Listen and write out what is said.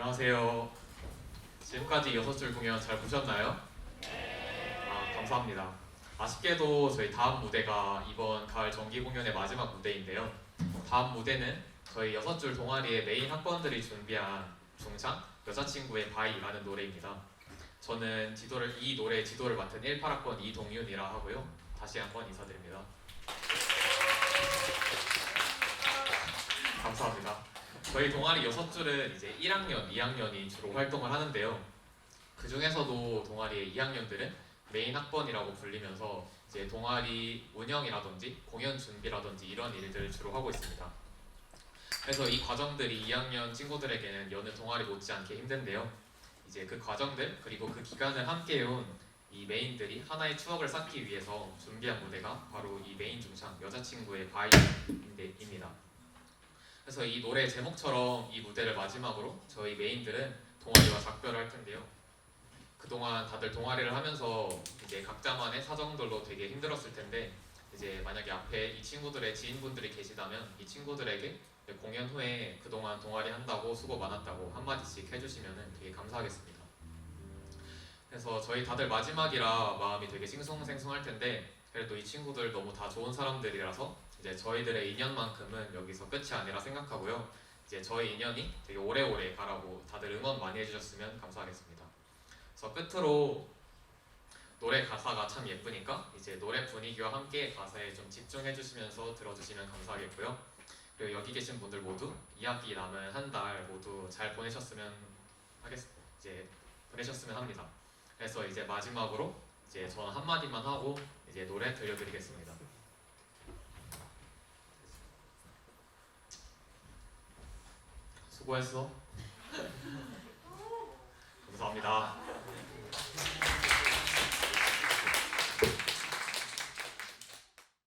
안녕하세요. 지금까지 여섯 줄 공연 잘 보셨나요? 아, 감사합니다. 아쉽게도 저희 다음 무대가 이번 가을 정기 공연의 마지막 무대인데요. 다음 무대는 저희 여섯 줄 동아리의 메인 학번들이 준비한 중창 여자친구의 바이라는 노래입니다. 저는 지도를 이 노래 지도를 맡은 18학번 이동윤이라 하고요. 다시 한번 인사드립니다. 감사합니다. 저희 동아리 여섯 줄은 이제 1학년, 2학년이 주로 활동을 하는데요. 그 중에서도 동아리의 2학년들은 메인 학번이라고 불리면서 이제 동아리 운영이라든지 공연 준비라든지 이런 일들을 주로 하고 있습니다. 그래서 이 과정들이 2학년 친구들에게는 여느 동아리 못지않게 힘든데요. 이제 그 과정들 그리고 그 기간을 함께 해온 이 메인들이 하나의 추억을 쌓기 위해서 준비한 무대가 바로 이 메인 중창 여자친구의 바이입니다. 그래서 이 노래 제목처럼 이 무대를 마지막으로 저희 메인들은 동아리와 작별을 할 텐데요. 그동안 다들 동아리를 하면서 이제 각자만의 사정들로 되게 힘들었을 텐데 이제 만약에 앞에 이 친구들의 지인분들이 계시다면 이 친구들에게 공연 후에 그동안 동아리 한다고 수고 많았다고 한마디씩 해주시면 되게 감사하겠습니다. 그래서 저희 다들 마지막이라 마음이 되게 싱숭생숭할 텐데 그래도 이 친구들 너무 다 좋은 사람들이라서 이제 저희들의 인연만큼은 여기서 끝이 아니라 생각하고요. 이제 저희 인연이 되게 오래오래 가라고 다들 응원 많이 해주셨으면 감사하겠습니다. 그래서 끝으로 노래 가사가 참 예쁘니까 이제 노래 분위기와 함께 가사에 좀 집중해 주시면서 들어주시면 감사하겠고요. 그리고 여기 계신 분들 모두 2학기 남은 한 달 모두 잘 보내셨으면 하겠 이제 보내셨으면 합니다. 그래서 이제 마지막으로 이제 저는 한 마디만 하고 이제 노래 들려드리겠습니다. 수고했어. 감사합니다.